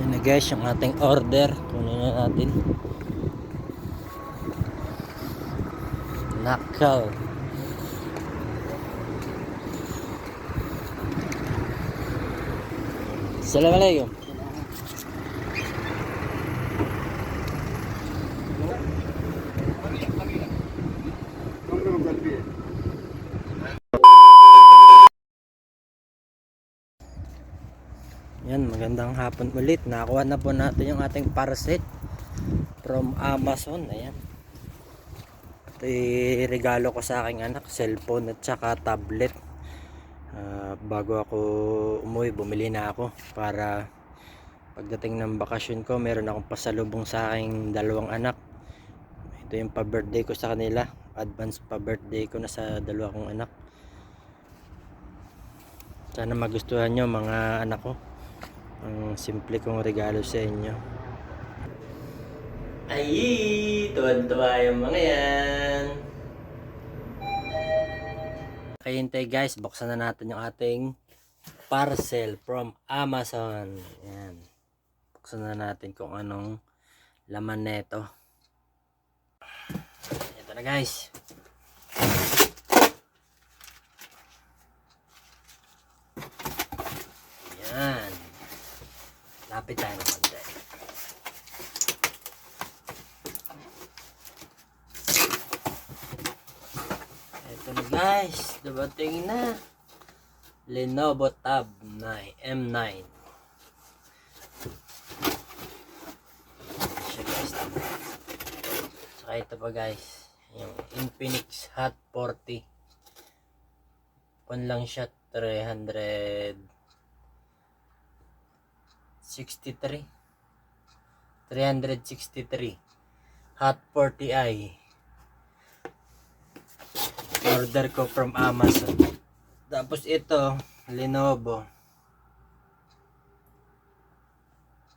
Yun na guys, yung ating order. Kunin na natin. Nakaw. Assalamualaikum. Yan, magandang hapon ulit. Nakuha na po natin yung ating parcel from Amazon. Ayan. Ito regalo ko sa aking anak, cellphone at saka tablet. Ah, bago ako umuwi, bumili na ako para pagdating ng bakasyon ko, meron akong pasalubong sa aking dalawang anak. Ito yung pa-birthday ko sa kanila. Advance pa-birthday ko na sa dalawa kong anak. Sana magustuhan nyo mga anak ko ang simple kong regalo sa inyo. Ay, tuwan-tuwa yung mga yan. Kaya hintay guys, buksan na natin yung ating parcel from Amazon. Yan. Buksan na natin kung anong laman neto. Ito na guys. Yan. Lapit tayo ng konti. Ito na guys, dumating na. Lenovo Tab 9 M9. Siya guys. Saka ito pa guys, yung Infinix Hot 40. Kun lang siya 300 63 363 Hot 40i order ko from Amazon. Tapos ito Lenovo.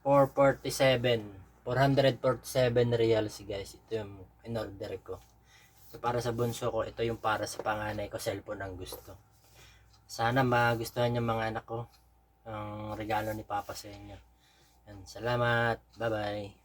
447 447 reals guys. Ito yung in order ko. So para sa bunso ko. Ito yung para sa panganay ko. Cellphone ang gusto. Sana magustuhan yung mga anak ko ang regalo ni Papa sa inyo. Yan, salamat. Bye-bye.